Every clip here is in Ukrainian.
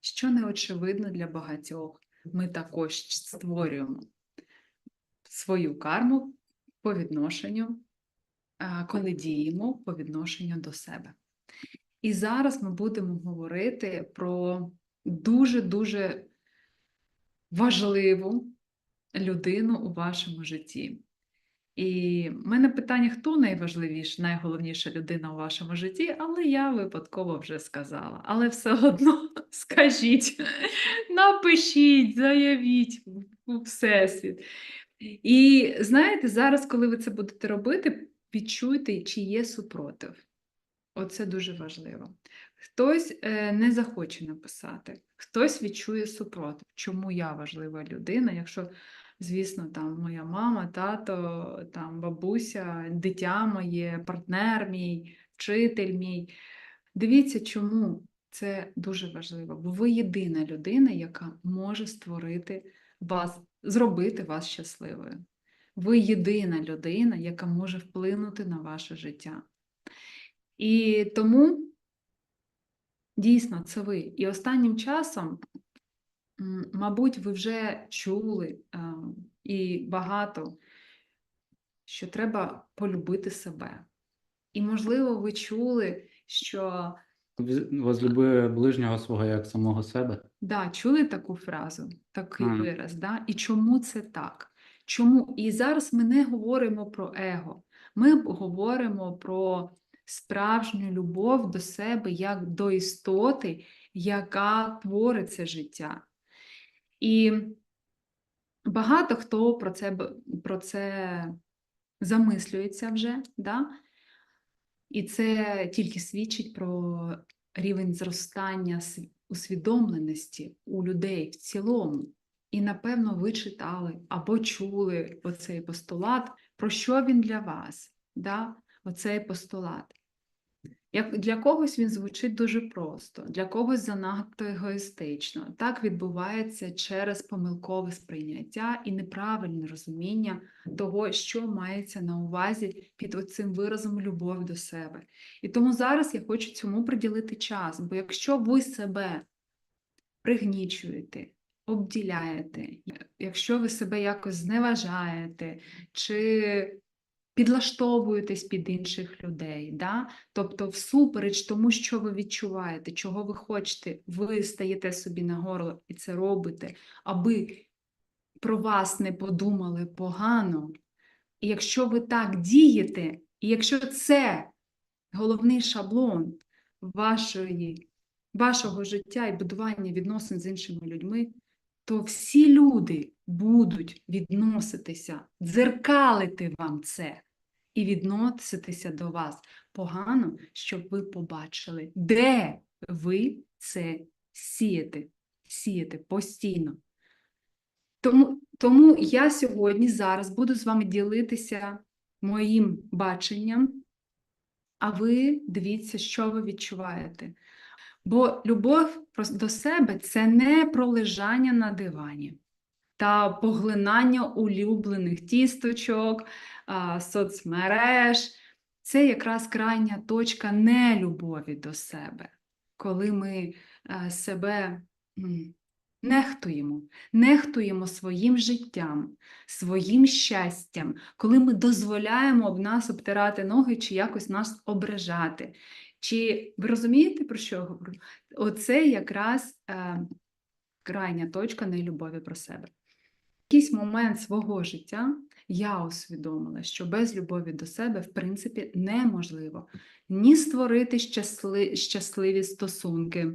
що не очевидно для багатьох, ми також створюємо свою карму по відношенню, коли діємо по відношенню до себе. І зараз ми будемо говорити про дуже-дуже важливу людину у вашому житті. І в мене питання, хто найважливіша, найголовніша людина у вашому житті, але я випадково вже сказала. Але все одно скажіть, напишіть, заявіть у Всесвіт. І знаєте, зараз, коли ви це будете робити, відчуйте, чи є супротив. Оце дуже важливо. Хтось е, не захоче написати, хтось відчує супротив. Чому я важлива людина, якщо, звісно, там моя мама, тато, там бабуся, дитя моє, партнер мій, вчитель мій. Дивіться, чому це дуже важливо, бо ви єдина людина, яка може створити вас, зробити вас щасливою. Ви єдина людина, яка може вплинути на ваше життя. І тому дійсно це ви. І останнім часом, мабуть, ви вже чули а, і багато, що треба полюбити себе. І, можливо, ви чули, що Возлюби ближнього свого як самого себе. Да, чули таку фразу, такий Мгм. вираз, да? І чому це так? Чому? І зараз ми не говоримо про его, ми говоримо про справжню любов до себе як до істоти, яка творить це життя. І багато хто про це, про це замислюється вже, да? І це тільки свідчить про рівень зростання усвідомленості у людей в цілому. І, напевно, ви читали або чули оцей постулат, про що він для вас, да? оцей постулат. Як для когось він звучить дуже просто, для когось занадто егоїстично. Так відбувається через помилкове сприйняття і неправильне розуміння того, що мається на увазі під оцим виразом любов до себе. І тому зараз я хочу цьому приділити час, бо якщо ви себе пригнічуєте, обділяєте, якщо ви себе якось зневажаєте чи підлаштовуєтесь під інших людей, да? тобто всупереч тому, що ви відчуваєте, чого ви хочете, ви стаєте собі на горло і це робите, аби про вас не подумали погано. І якщо ви так дієте, і якщо це головний шаблон вашої, вашого життя і будування відносин з іншими людьми, то всі люди будуть відноситися, дзеркалити вам це і відноситися до вас погано, щоб ви побачили, де ви це сієте, сієте постійно. Тому, тому я сьогодні зараз буду з вами ділитися моїм баченням, а ви дивіться, що ви відчуваєте. Бо любов до себе це не про лежання на дивані та поглинання улюблених тісточок, соцмереж. Це якраз крайня точка нелюбові до себе, коли ми е, себе нехтуємо, нехтуємо своїм життям, своїм щастям, коли ми дозволяємо об нас обтирати ноги чи якось нас ображати. Чи ви розумієте, про що я говорю? Оце якраз е, крайня точка нелюбові про себе. Якийсь момент свого життя я усвідомила, що без любові до себе, в принципі, неможливо ні створити щасли, щасливі стосунки,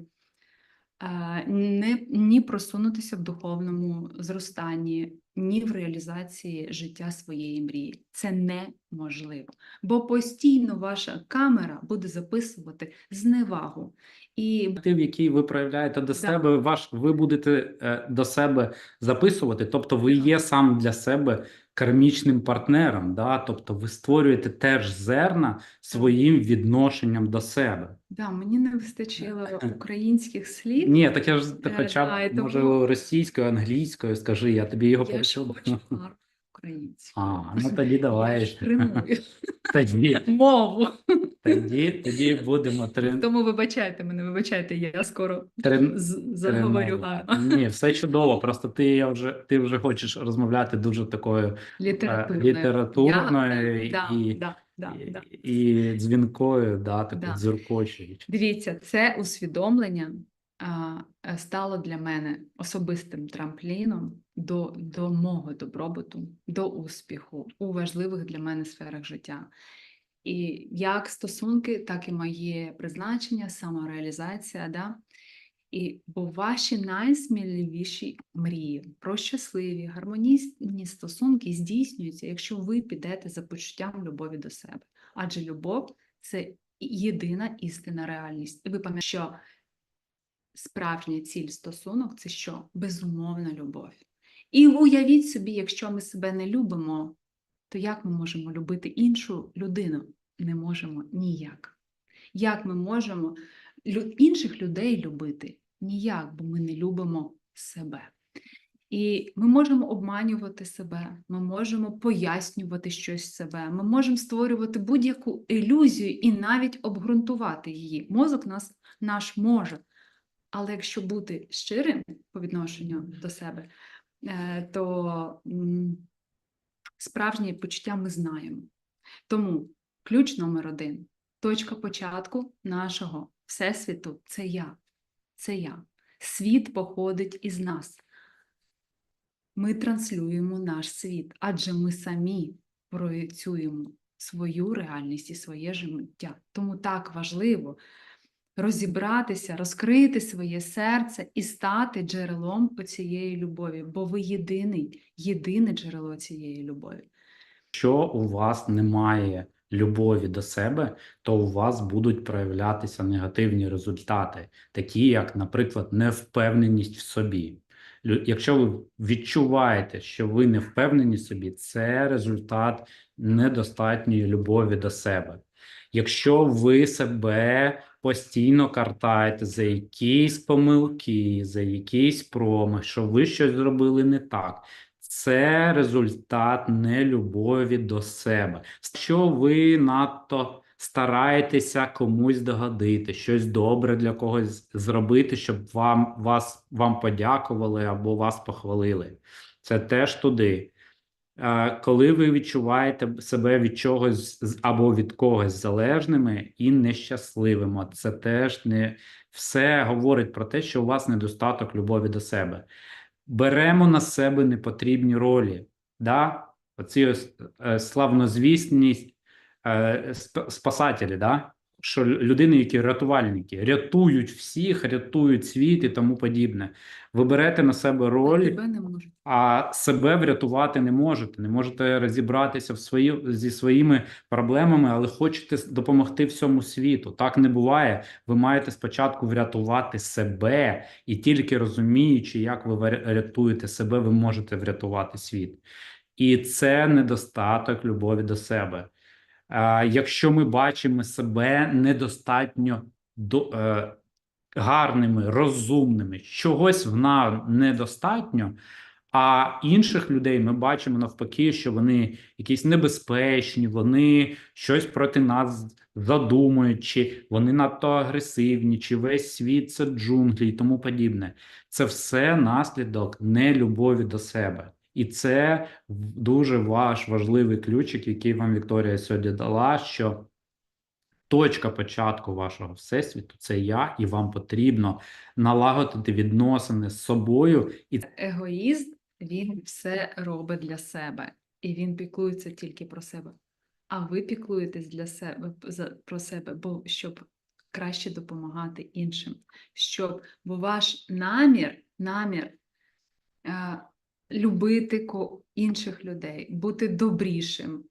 е, не, ні просунутися в духовному зростанні, ні в реалізації життя своєї мрії. Це неможливо. Бо постійно ваша камера буде записувати зневагу. І Актив, який ви проявляєте до себе, ваш ви будете е, до себе записувати. Тобто, ви є сам для себе кармічним партнером. Да? Тобто, ви створюєте теж зерна своїм відношенням до себе. да, мені не вистачило українських слів. Ні, так я ж Е, хоча да, б може тому- російською, англійською скажи, я тобі його Я ж почув. хочу українською. А, ну тоді Я давай. ж Тоді, мову. Тоді, тоді будемо трен... Тому вибачайте мене, вибачайте, я скоро трен... заговорю тренувати. Ні, все чудово. Просто ти я вже ти вже хочеш розмовляти дуже такою е, Літературною. літературною Я- да, і, да, да, і, да. і дзвінкою, да, такою Да. дзюркочуючи. Дивіться, це усвідомлення а, е, стало для мене особистим трампліном до, до мого добробуту, до успіху у важливих для мене сферах життя. І як стосунки, так і моє призначення, самореалізація. Да? І бо ваші найсміливіші мрії про щасливі, гармонійні стосунки здійснюються, якщо ви підете за почуттям любові до себе. Адже любов це єдина істинна реальність. І ви пам'ятаєте, що справжня ціль стосунок це що? Безумовна любов. І уявіть собі, якщо ми себе не любимо, то як ми можемо любити іншу людину? Не можемо ніяк. Як ми можемо інших людей любити? Ніяк, бо ми не любимо себе. І ми можемо обманювати себе, ми можемо пояснювати щось себе, ми можемо створювати будь-яку ілюзію і навіть обґрунтувати її. Мозок нас наш може. Але якщо бути щирим по відношенню до себе, е, то справжнє почуття ми знаємо. Тому ключ номер один, точка початку нашого всесвіту це я. Це я. Світ походить із нас. Ми транслюємо наш світ, адже ми самі проєцюємо свою реальність і своє життя. Тому так важливо розібратися, розкрити своє серце і стати джерелом цієї любові, бо ви єдиний, єдине джерело цієї любові. Якщо у вас немає любові до себе, то у вас будуть проявлятися негативні результати, такі як, наприклад, невпевненість в собі. Якщо ви відчуваєте, що ви не впевнені собі, це результат недостатньої любові до себе. Якщо ви себе постійно картаєте за якісь помилки, за якісь промах, що ви щось зробили не так, це результат нелюбові до себе. Що ви надто стараєтеся комусь догодити, щось добре для когось зробити, щоб вам вас вам подякували або вас похвалили. Це теж туди. Коли ви відчуваєте себе від чогось або від когось залежними і нещасливими, це теж не все говорить про те, що у вас недостаток любові до себе беремо на себе непотрібні ролі. Да? Оці ось, е, славнозвісність е, спасателі, да? Що людини, які рятувальники, рятують всіх, рятують світ і тому подібне. Ви берете на себе роль, не а себе врятувати не можете. Не можете розібратися в свої, зі своїми проблемами, але хочете допомогти всьому світу. Так не буває. Ви маєте спочатку врятувати себе, і тільки розуміючи, як ви рятуєте себе, ви можете врятувати світ. І це недостаток любові до себе. Якщо ми бачимо себе недостатньо до, е, гарними, розумними, чогось в нас недостатньо. А інших людей ми бачимо навпаки, що вони якісь небезпечні, вони щось проти нас задумують, чи вони надто агресивні, чи весь світ це джунглі і тому подібне. Це все наслідок нелюбові до себе. І це дуже ваш важливий ключик, який вам Вікторія сьогодні дала, що точка початку вашого всесвіту це я, і вам потрібно налагодити відносини з собою і Егоїст він все робить для себе, і він піклується тільки про себе. А ви піклуєтесь для себе про себе, бо щоб краще допомагати іншим, щоб бо ваш намір, намір е, любити інших людей, бути добрішим,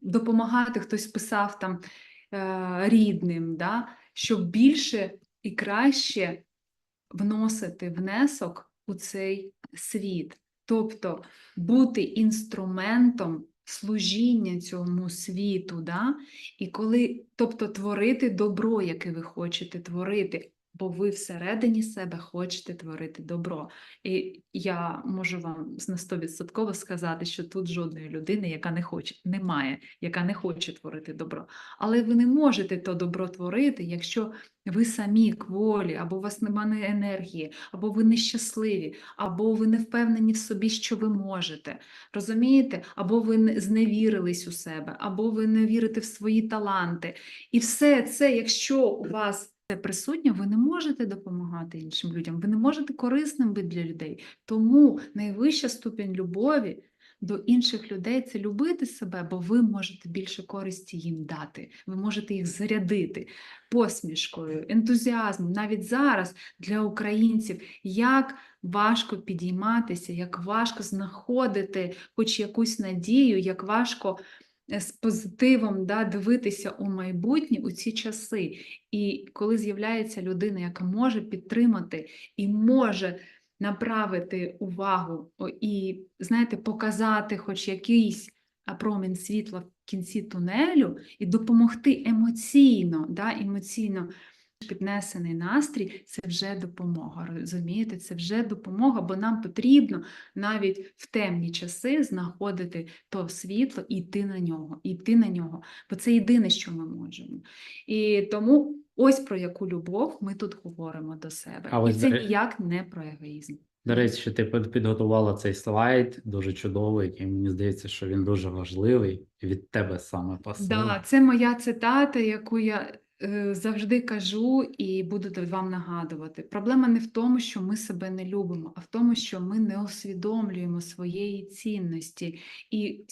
допомагати, хтось писав там е, рідним, да? щоб більше і краще вносити внесок у цей світ, тобто бути інструментом служіння цьому світу, да? і коли, тобто творити добро, яке ви хочете творити, бо ви всередині себе хочете творити добро. І я можу вам на 100% сказати, що тут жодної людини, яка не хоче, немає, яка не хоче творити добро. Але ви не можете то добро творити, якщо ви самі кволі, або у вас немає енергії, або ви нещасливі, або ви не впевнені в собі, що ви можете. Розумієте? Або ви зневірились у себе, або ви не вірите в свої таланти. І все це, якщо у вас це присутнє, ви не можете допомагати іншим людям, ви не можете корисним бути для людей. Тому найвища ступінь любові до інших людей це любити себе, бо ви можете більше користі їм дати. Ви можете їх зарядити посмішкою, ентузіазмом. Навіть зараз для українців як важко підійматися, як важко знаходити хоч якусь надію, як важко з позитивом да, дивитися у майбутнє у ці часи. І коли з'являється людина, яка може підтримати і може направити увагу і, знаєте, показати хоч якийсь промінь світла в кінці тунелю і допомогти емоційно, да, емоційно піднесений настрій, це вже допомога. Розумієте, це вже допомога, бо нам потрібно навіть в темні часи знаходити то світло і йти на нього, йти на нього, бо це єдине, що ми можемо. І тому ось про яку любов ми тут говоримо до себе. А і це ніяк не про егоїзм. До речі, що ти під- підготувала цей слайд, дуже чудовий, і мені здається, що він дуже важливий від тебе саме посил. Да, це моя цитата, яку я завжди кажу і буду вам нагадувати. Проблема не в тому, що ми себе не любимо, а в тому, що ми не усвідомлюємо своєї цінності. І,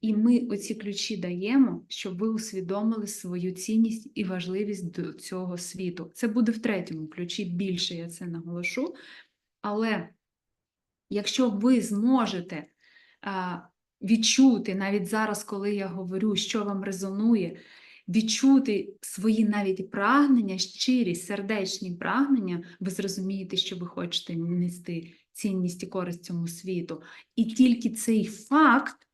і ми оці ключі даємо, щоб ви усвідомили свою цінність і важливість до цього світу. Це буде в третьому ключі більше, я це наголошу. Але якщо ви зможете відчути навіть зараз, коли я говорю, що вам резонує, відчути свої навіть прагнення, щирі, сердечні прагнення, ви зрозумієте, що ви хочете нести цінність і користь цьому світу. І тільки цей факт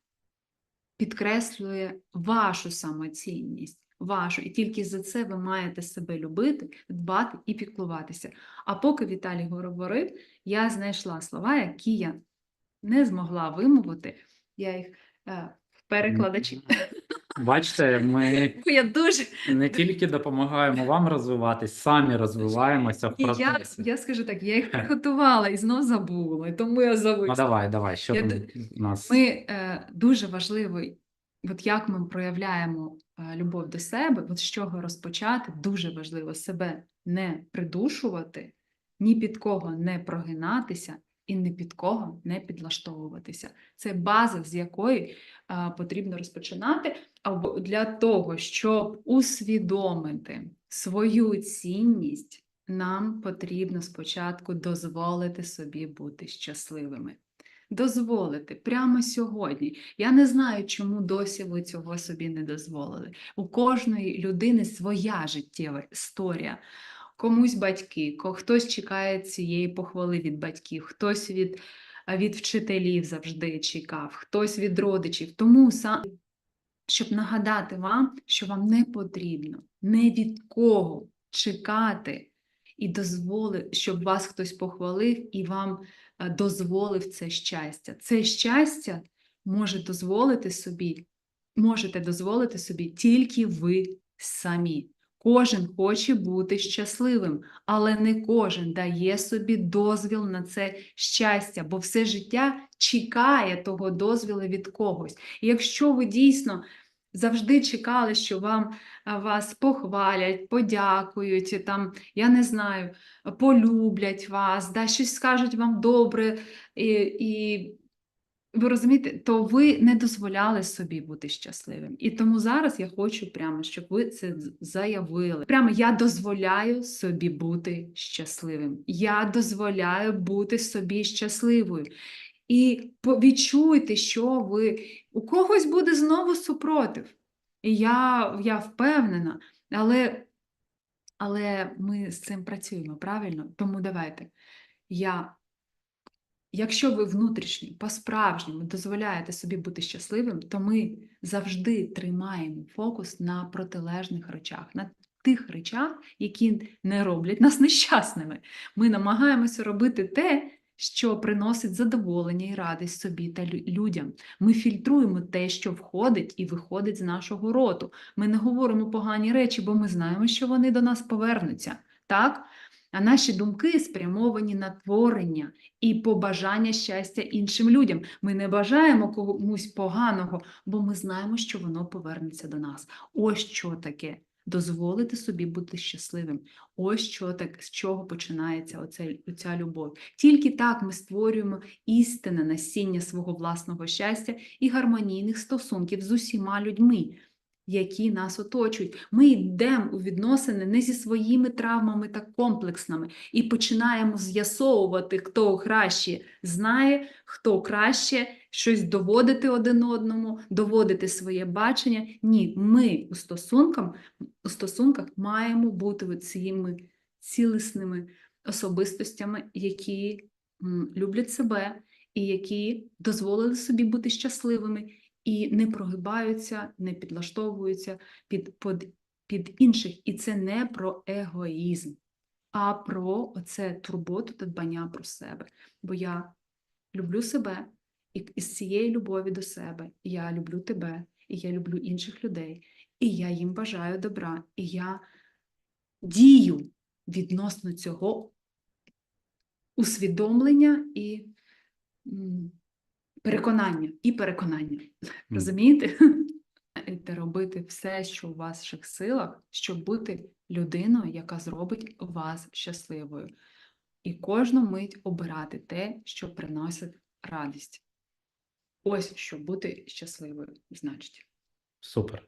підкреслює вашу самоцінність. Вашу, і тільки за це ви маєте себе любити, дбати і піклуватися. А поки Віталій говорив, я знайшла слова, які я не змогла вимовити. Я їх е, перекладачі. Бачите, ми Я дуже не тільки допомагаємо вам розвиватись, самі розвиваємося в і я, я скажу так, я їх приготувала і знов забула, і тому я зависла. Ну давай, давай, що Я там у нас? Ми е, дуже важливо, от як ми проявляємо е, любов до себе, от з чого розпочати, дуже важливо себе не придушувати, ні під кого не прогинатися і ні під кого не підлаштовуватися. Це база, з якої е, потрібно розпочинати. Або для того, щоб усвідомити свою цінність, нам потрібно спочатку дозволити собі бути щасливими дозволити прямо сьогодні. Я не знаю, чому досі ви цього собі не дозволили. У кожної людини своя життєва історія. Комусь батьки, хтось чекає цієї похвали від батьків, хтось від, від вчителів завжди чекав, хтось від родичів. Тому сам, щоб нагадати вам, що вам не потрібно не від кого чекати і дозволити, щоб вас хтось похвалив і вам дозволив це щастя. Це щастя може дозволити собі, можете дозволити собі тільки ви самі. Кожен хоче бути щасливим, але не кожен дає собі дозвіл на це щастя, бо все життя чекає того дозвілу від когось. І якщо ви дійсно завжди чекали, що вам вас похвалять, подякують, там, я не знаю, полюблять вас, да, щось скажуть вам добре, і, і ви розумієте, то ви не дозволяли собі бути щасливим. І тому зараз я хочу прямо, щоб ви це заявили. Прямо я дозволяю собі бути щасливим. Я дозволяю бути собі щасливою. І відчуйте, що ви у когось буде знову супротив. І я, я впевнена, але, але ми з цим працюємо правильно. Тому давайте. Я Якщо ви внутрішньо, по-справжньому дозволяєте собі бути щасливим, то ми завжди тримаємо фокус на протилежних речах, на тих речах, які не роблять нас нещасними. Ми намагаємося робити те, що приносить задоволення і радість собі та людям. Ми фільтруємо те, що входить і виходить з нашого роту. Ми не говоримо погані речі, бо ми знаємо, що вони до нас повернуться. Так? А наші думки спрямовані на творення і побажання щастя іншим людям. Ми не бажаємо комусь поганого, бо ми знаємо, що воно повернеться до нас. Ось що таке дозволити собі бути щасливим. Ось що так, з чого починається оце, оця любов. Тільки так ми створюємо істинне насіння свого власного щастя і гармонійних стосунків з усіма людьми, які нас оточують. Ми йдемо у відносини не зі своїми травмами та комплексними і починаємо з'ясовувати, хто краще знає, хто краще щось доводити один одному, доводити своє бачення. Ні, ми у стосунках, у стосунках маємо бути цими цілісними особистостями, які люблять себе і які дозволили собі бути щасливими і не прогибаються, не підлаштовуються під, під, під інших. І це не про егоїзм, а про оце турботу та дбання про себе. Бо я люблю себе, і із цієї любові до себе я люблю тебе, і я люблю інших людей, і я їм бажаю добра, і я дію відносно цього усвідомлення і переконання, і переконання. Розумієте? Маєте робити все, що у ваших силах, щоб бути людиною, яка зробить вас щасливою. І кожну мить обирати те, що приносить радість. Ось що бути щасливою, значить. Супер.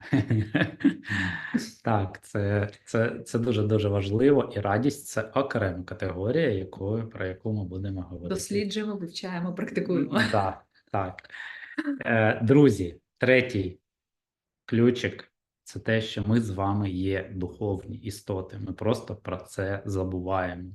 Так, це, це, це дуже дуже важливо, і радість це окрема категорія, якою, про яку ми будемо говорити. Досліджуємо, вивчаємо, практикуємо. Так, так. Е, Друзі, третій ключик це те, що ми з вами є духовні істоти. Ми просто про це забуваємо.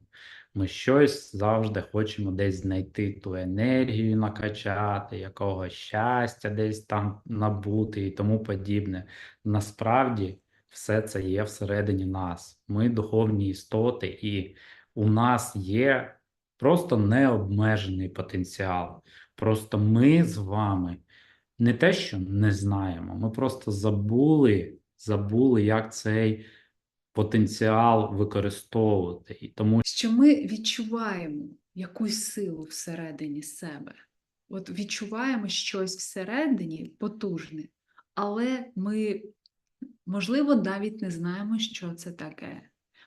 Ми щось завжди хочемо десь знайти ту енергію, накачати, якогось щастя десь там набути і тому подібне. Насправді все це є всередині нас. Ми духовні істоти, і у нас є просто необмежений потенціал. Просто ми з вами не те, що не знаємо, ми просто забули, забули, як цей потенціал використовувати. І тому Що ми відчуваємо якусь силу всередині себе. От відчуваємо щось всередині потужне, але ми, можливо, навіть не знаємо, що це таке.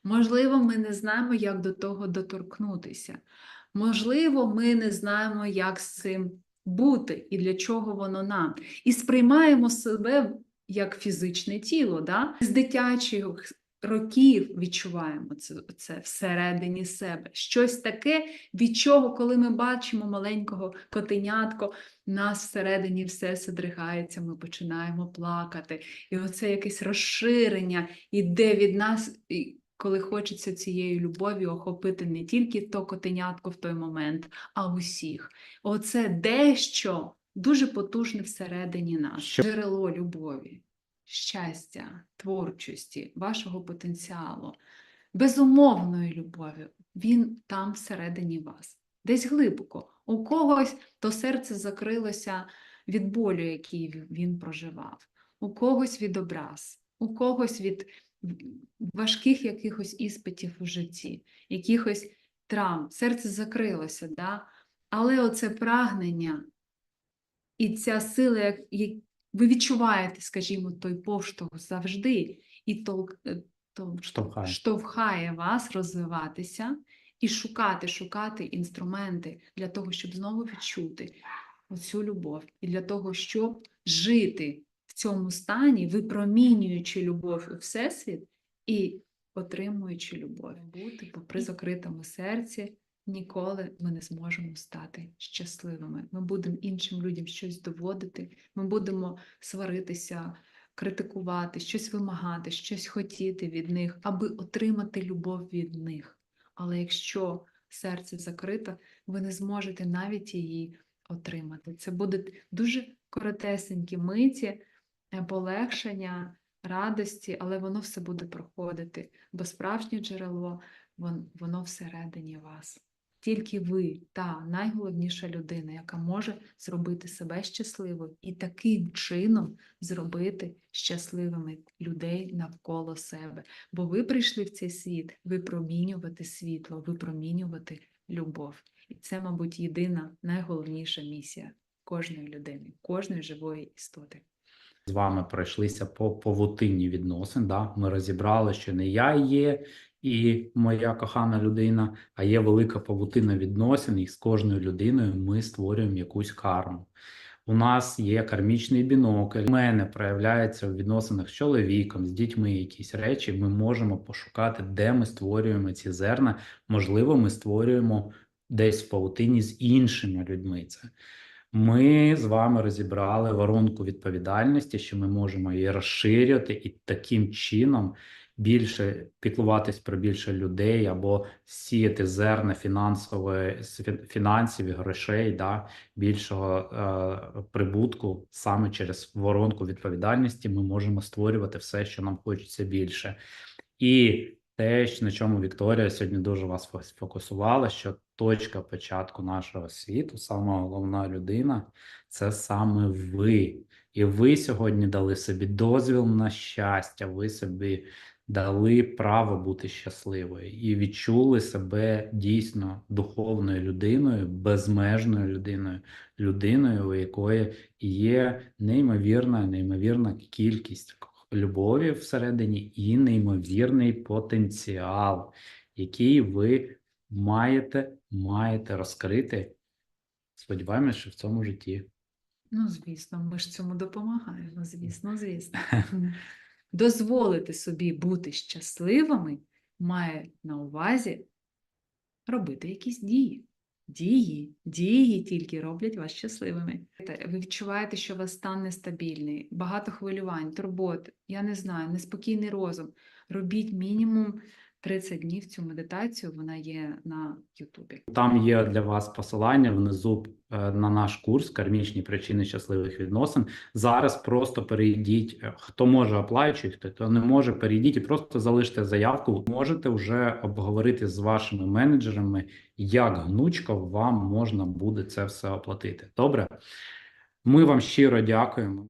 Можливо, ми не знаємо, як до того доторкнутися. Можливо, ми не знаємо, як з цим бути і для чого воно нам. І сприймаємо себе як фізичне тіло. Да? З дитячих років відчуваємо це, це всередині себе. Щось таке, від чого, коли ми бачимо маленького котенятко, нас всередині все содригається, ми починаємо плакати. І оце якесь розширення іде від нас. і коли хочеться цією любов'ю охопити не тільки то котенятко в той момент, а усіх. Оце дещо дуже потужне всередині нас. Що- Джерело любові, щастя, творчості, вашого потенціалу, безумовної любові. Він там всередині вас, десь глибоко. У когось то серце закрилося від болю, який він проживав, у когось від образ, у когось від важких якихось іспитів у житті, якихось травм. Серце закрилося, да? але оце прагнення і ця сила, ви відчуваєте, скажімо, той поштовх завжди, і толк, е, Штовхає. штовхає вас розвиватися і шукати, шукати інструменти для того, щоб знову відчути оцю любов, і для того, щоб жити в цьому стані, випромінюючи любов у Всесвіт і отримуючи любов. Бути попри закритому серці, ніколи ми не зможемо стати щасливими. Ми будемо іншим людям щось доводити, ми будемо сваритися, критикувати, щось вимагати, щось хотіти від них, аби отримати любов від них. Але якщо серце закрите, ви не зможете навіть її отримати. Це будуть дуже коротесенькі миті е, полегшення, радості, але воно все буде проходити, бо справжнє джерело воно всередині вас. Тільки ви та найголовніша людина, яка може зробити себе щасливою і таким чином зробити щасливими людей навколо себе. Бо ви прийшли в цей світ випромінювати світло, випромінювати любов. І це, мабуть, єдина найголовніша місія кожної людини, кожної живої істоти. з вами пройшлися по павутинні відносин. Да? Ми розібрали, що не я є і моя кохана людина, а є велика павутина відносин, і з кожною людиною ми створюємо якусь карму. У нас є кармічний бінокль. У мене проявляється в відносинах з чоловіком, з дітьми якісь речі. Ми можемо пошукати, де ми створюємо ці зерна. Можливо, ми створюємо десь в павутині з іншими людьми. Це ми з вами розібрали воронку відповідальності, що ми можемо її розширювати і таким чином більше піклуватись про більше людей або сіяти зерна фінансової фінансів і грошей, да, більшого е, прибутку саме через воронку відповідальності. Ми можемо створювати все, що нам хочеться більше. І те, на чому Вікторія сьогодні дуже вас фо- сфокусувала, що точка початку нашого світу, сама головна людина, це саме ви. І ви сьогодні дали собі дозвіл на щастя, ви собі дали право бути щасливою і відчули себе дійсно духовною людиною, безмежною людиною, людиною, у якої є неймовірна, неймовірна кількість любові всередині і неймовірний потенціал, який ви маєте, маєте розкрити. Сподіваємось, що в цьому житті. Ну, звісно, ми ж цьому допомагаємо. Звісно, звісно. Дозволити собі бути щасливими має на увазі робити якісь дії. Дії, дії тільки роблять вас щасливими. Ви відчуваєте, що у вас стан нестабільний, багато хвилювань, турбот, я не знаю, неспокійний розум. Робіть мінімум 30 днів цю медитацію, вона є на Ютубі. Там є для вас посилання внизу е, на наш курс Кармічні причини щасливих відносин. Зараз просто перейдіть, е, хто може оплачує, хто, хто не може, перейдіть і просто залиште заявку. Можете вже обговорити з вашими менеджерами, як гнучко вам можна буде це все оплатити. Добре? Ми вам щиро дякуємо.